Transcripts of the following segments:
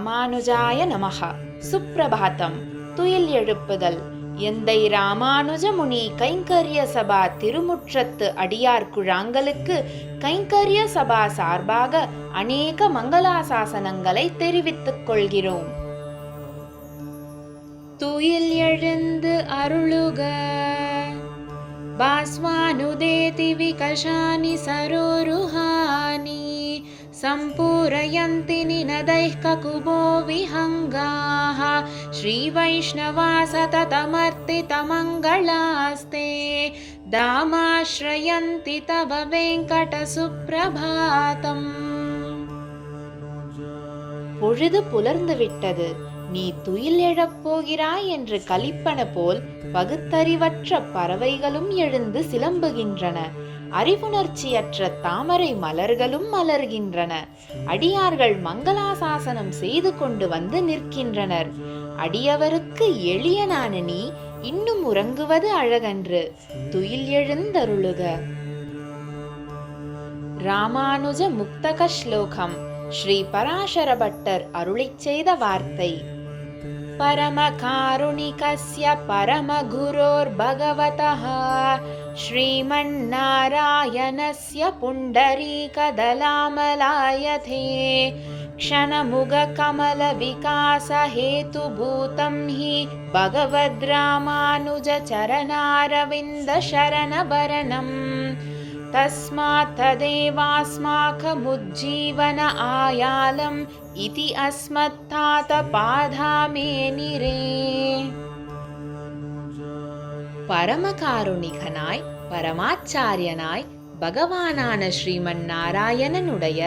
ராமானுஜாய நமகா சுப்பிரபாதம் துயில் எழுப்புதல். எந்தை ராமானுஜ முனி கைங்கரிய சபா திருமுற்றத்து அடியார் குழாங்களுக்கு கைங்கரிய சபா சார்பாக அநேக மங்களாசாசனங்களை தெரிவித்துக் கொள்கிறோம். துயில் எழுந்து அருளுக. பாஸ்வானுதேதி விகஷானி சரோருஹானி सम्पूरयन्ति निनदैः ककुबो विहङ्गाः श्रीवैष्णवा सततमर्तितमङ्गलास्ते दामाश्रयन्ति तव वेङ्कटसुप्रभातम् பொழுது புலர்ந்து விட்டது நீ துயில் எழப் போகிறாய் என்று கலிப்பன போல் பகுத்தறிவற்ற பறவைகளும் எழுந்து சிலம்புகின்றன அறிவுணர்ச்சியற்ற தாமரை மலர்களும் மலர்கின்றன. அடியார்கள் மங்களாசாசனம் செய்து கொண்டு வந்து நிற்கின்றனர். அடியவருக்கு எளியனான நீ இன்னும் உறங்குவது அழகன்று. துயில் எழுந்தருளுக. ராமானுஜ முக்தக ஸ்லோகம். ஸ்ரீ பராசர பட்டர் அருளை செய்த வார்த்தை. परमकारुणिकस्य परमगुरोर्भगवतः श्रीमन्नारायणस्य पुण्डरीकदलामलायथे क्षणमुगकमलविकासहेतुभूतं हि भगवद्रामानुजचरणारविन्दशरणभरणम् तस्मात् तदेवास्माकमुज्जीवन आयालम् इति अस्मत्तातपाधामेनिरे பரமகாருணிகனாய் பரமாச்சாரியனாய் பகவானான ஸ்ரீமன் நாராயணனுடைய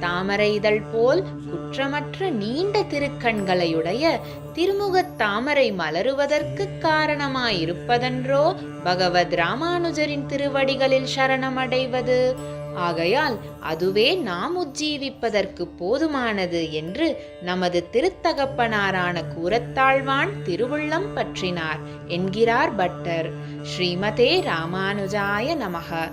தாமரை இதழ் போல் குற்றமற்ற நீண்ட திருக்கண்களையுடைய திருமுகத் தாமரை மலருவதற்கு காரணமாயிருப்பதன்றோ பகவத் ராமானுஜரின் திருவடிகளில் சரணமடைவது? ஆகையால் அதுவே நாம் உஜ்ஜீவிப்பதற்கு போதுமானது என்று நமது திருத்தகப்பனாரான கூரத்தாழ்வான் திருவுள்ளம் பற்றினார் என்கிறார் பட்டர். ஸ்ரீமதே ராமானுஜாய நமக.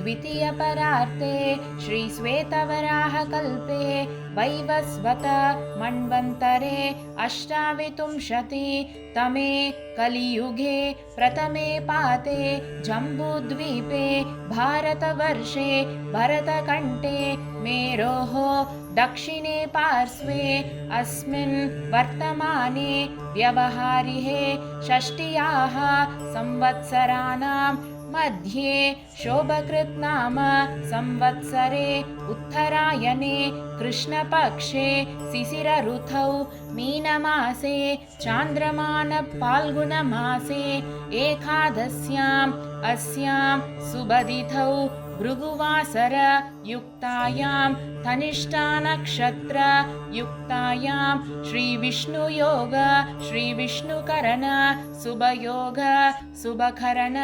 द्वितीयपरार्थे श्रीश्वेतवराहकल्पे वैवस्वत मन्वन्तरे अष्टाविंशति तमे कलियुगे प्रथमे पाते जम्बूद्वीपे भारतवर्षे भरतकण्ठे मेरोः दक्षिणे पार्श्वे अस्मिन् वर्तमाने व्यवहारिहे षष्ट्याः संवत्सराणां मध्ये शोभकृत् नाम संवत्सरे उत्तरायणे कृष्णपक्षे शिशिरऋतौ मीनमासे चान्द्रमानपाल्गुनमासे एकादश्याम् अस्यां सुबधिथौ भृगुवासर युक्तायां तनिष्ठानक्षत्र युक्तायां श्रीविष्णुयोग श्रीविष्णुकरण सुभयोग सुभकरण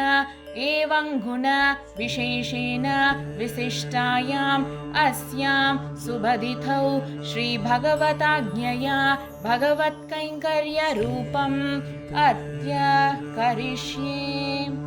एवं गुण विशेषेण विशिष्टायाम् अस्यां सुभदिथौ श्रीभगवताज्ञया भगवत्कैङ्कर्यरूपम् अत्य करिष्ये।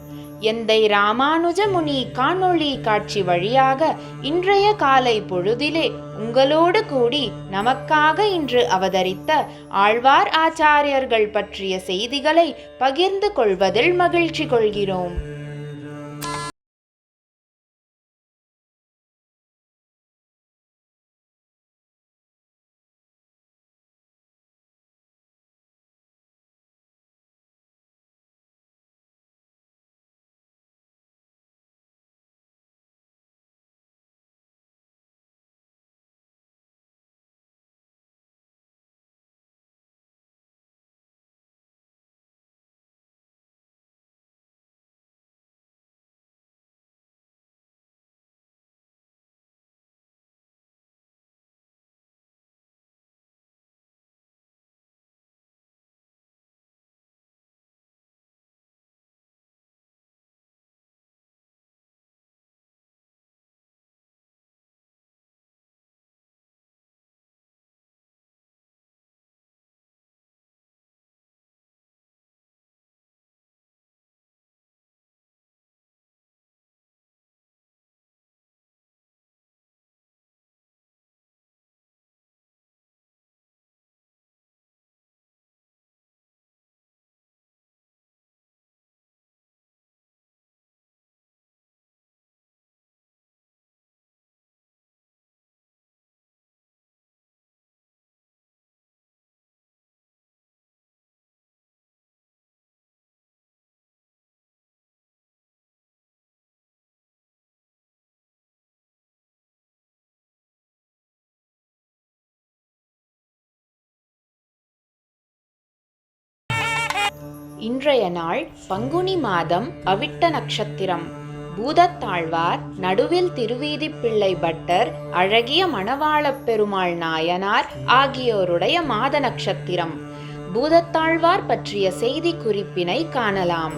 எந்தை ராமானுஜ முனி காணொளி காட்சி வழியாக இன்றைய காலை பொழுதிலே உங்களோடு கூடி நமக்காக இன்று அவதரித்த ஆழ்வார் ஆச்சாரியர்கள் பற்றிய செய்திகளை பகிர்ந்து கொள்வதில் மகிழ்ச்சி கொள்கிறோம். இன்றைய நாள் பங்குனி மாதம் அவிட்ட நட்சத்திரம். பூதத்தாழ்வார் நடுவில் திருவீதி பிள்ளை பட்டர் அழகிய மணவாளப் பெருமாள் நாயனார் ஆகியோருடைய மாத நட்சத்திரம். பூதத்தாழ்வார் பற்றிய செய்தி குறிப்பினை காணலாம்.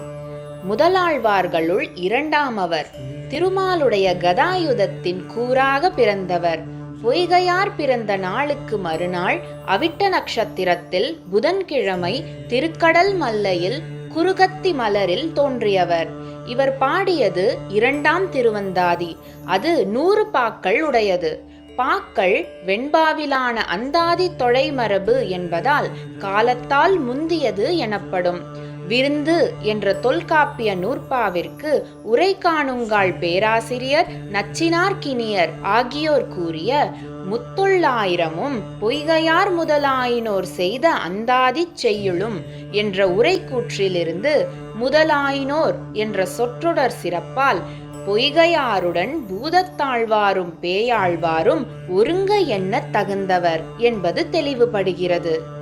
முதலாழ்வார்களுள் இரண்டாமவர் திருமாலுடைய கதாயுதத்தின் கூறாக பிறந்தவர். பொய்கையார் பிறந்த நாளுக்கு மறுநாள் அவிட்ட நட்சத்திரத்தில் புதன்கிழமை திருக்கடல் மல்லையில் குருகத்தி மலரில் தோன்றியவர். இவர் பாடியது இரண்டாம் திருவந்தாதி. அது நூறு பாக்கள் உடையது. பாக்கள் வெண்பாவிலான அந்தாதி தொலைமரபு என்பதால் காலத்தால் முந்தியது எனப்படும். விருந்து என்ற தொல்காப்பிய நூற்பாவிற்கு உரை காணுங்கால் பேராசிரியர் நச்சினார்கினியர் ஆகியோர் கூறிய முத்துள்ளாயிரமும் பொய்கையார் முதலாயினோர் செய்த அந்தாதிச் செய்யுளும் என்ற உரைக்கூற்றிலிருந்து முதலாயினோர் என்ற சொற்றொடர் சிறப்பால் பொய்கையாருடன் பூதத்தாழ்வாரும் பேயாழ்வாரும் ஒருங்க எண்ணத் தகுந்தவர் என்பது தெளிவுபடுகிறது.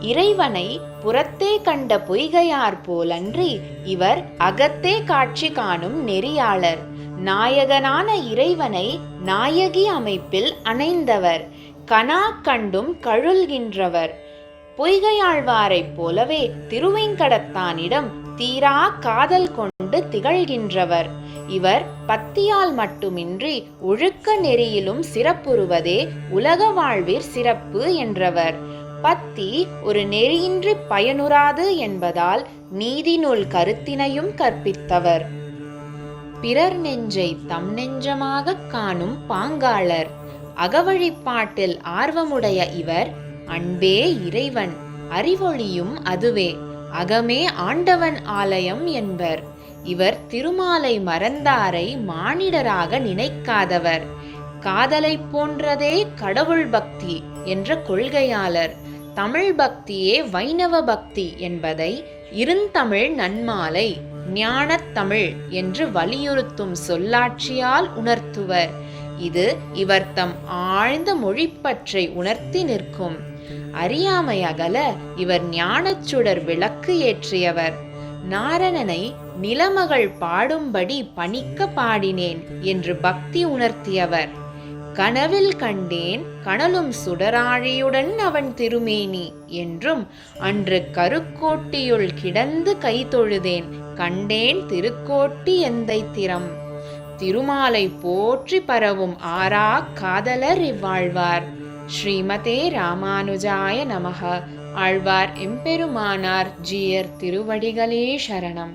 இறைவனை புறத்தே கண்ட பொய்கையார் போலன்றி இவர் அகத்தே காட்சி காணும் நெறியாளர். நாயகனான இறைவனை நாயகி அமைப்பில் அணைந்தவர். கனா கண்டும் கழுல்கின்றவர் பொய்கையாழ்வாரைப் போலவே திருவேங்கடத்தானிடம் தீரா காதல் கொண்டு திகழ்கின்றவர். இவர் பத்தியால் மட்டுமின்றி ஒழுக்க நெறியிலும் சிறப்புறுவதே உலக வாழ்விற் சிறப்பு என்றவர். பத்தி ஒரு நெறியின்றி பயனுறாது என்பதால் நீதி நூல் கருத்தினையும் கற்பித்தவர். பிறர் நெஞ்சை தம் நெஞ்சமாகக் காணும் பாங்காளர். அகவழிப்பாட்டில் ஆர்வமுடைய இவர் அன்பே இறைவன் அறிவொளியும் அதுவே. அகமே ஆண்டவன் ஆலயம் என்பர். இவர் திருமாலை மறந்தாரை மானிடராக நினைக்காதவர். காதலைப் போன்றதே கடவுள் பக்தி என்ற கொள்கையாளர். தமிழ் பக்தியே வைணவ பக்தி என்பதை இருந்தமிழ் நன்மாலை ஞானத்தமிழ் என்று வலியுறுத்தும் சொல்லாட்சியால் உணர்த்துவர். இது இவர் தம் ஆழ்ந்த மொழிப்பற்றை உணர்த்தி நிற்கும். அறியாமை அகல இவர் ஞானச்சுடர் விளக்கு ஏற்றியவர். நாரணனை நிலமகள் பாடும்படி பணிக்க பாடினேன் என்று பக்தி உணர்த்தியவர். கனவில் கண்டேன் கனலும் சுடராழியுடன் அவன் திருமேனி என்றும் அன்று கருக்கோட்டியுள் கிடந்து கை தொழுதேன் கண்டேன் திருக்கோட்டி எந்தை திறம். திருமாலை போற்றி பரவும் ஆரா காதலர் இவ்வாழ்வார். ஸ்ரீமதே ராமானுஜாய நமக. ஆழ்வார் எம்பெருமானார் ஜீயர் திருவடிகளே சரணம்.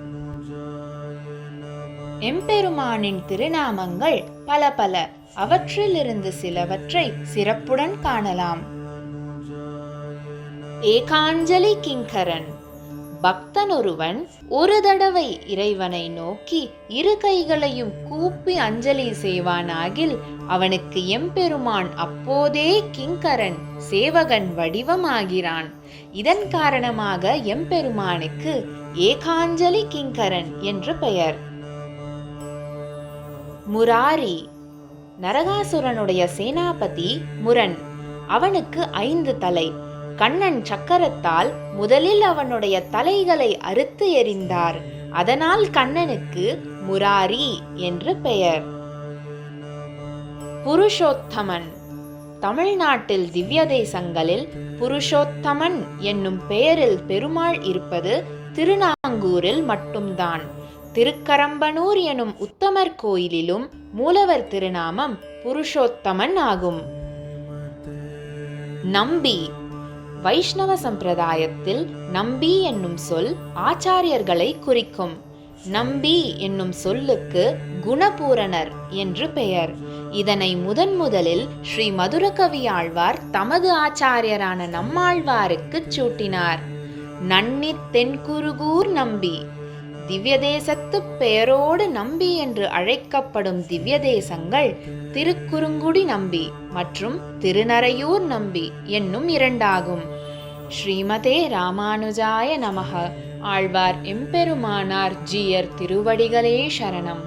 எம்பெருமானின் திருநாமங்கள் பல பல. அவற்றிலிருந்து சிலவற்றை சிறப்புடன் காணலாம். ஏகாஞ்சலி கிங்கரன். பக்தனொருவன் ஒரு தடவை இறைவனை நோக்கி இரு கைகளையும் கூப்பி அஞ்சலி செய்வானாகில் அவனுக்கு எம்பெருமான் அப்போதே கிங்கரன் சேவகன் வடிவமாகிறான். இதன் காரணமாக எம்பெருமானுக்கு ஏகாஞ்சலி கிங்கரன் என்று பெயர். முராரி. நரகாசுரனுடைய சேனாபதி முரன் அவனுக்கு ஐந்து தலை. கண்ணன் சக்கரத்தால் முதலில் அவனுடைய தலைகளை அறுத்து எறிந்தார். அதனால் கண்ணனுக்கு முராரி என்று பெயர். புருஷோத்தமன். தமிழ்நாட்டில் திவ்ய தேசங்களில் புருஷோத்தமன் என்னும் பெயரில் பெருமாள் இருப்பது திருநாங்கூரில் மட்டும்தான். திருக்கரம்பனூர் எனும் உத்தமர் கோயிலிலும் மூலவர் திருநாமம் புருஷோத்தமன் ஆகும். நம்பி வைஷ்ணவ சம்பிரதாயத்தில் நம்பி என்னும் சொல் ஆச்சாரியர்களை குறிக்கும். நம்பி என்னும் சொல்லுக்கு குணபூரணர் என்று பெயர். இதனை முதன் முதலில் ஸ்ரீ மதுரகவி ஆழ்வார் தமது ஆச்சாரியரான நம்மாழ்வாருக்குச் சூட்டினார். நன்னித் தென்குருகூர் நம்பி. திவ்யதேசத்து பெயரோடு நம்பி என்று அழைக்கப்படும் திவ்யதேசங்கள் திருக்குறுங்குடி நம்பி மற்றும் திருநரையூர் நம்பி என்னும் இரண்டாகும். ஸ்ரீமதே ராமானுஜாய நமக. ஆழ்வார் எம்பெருமானார் ஜீயர் திருவடிகளே சரணம்.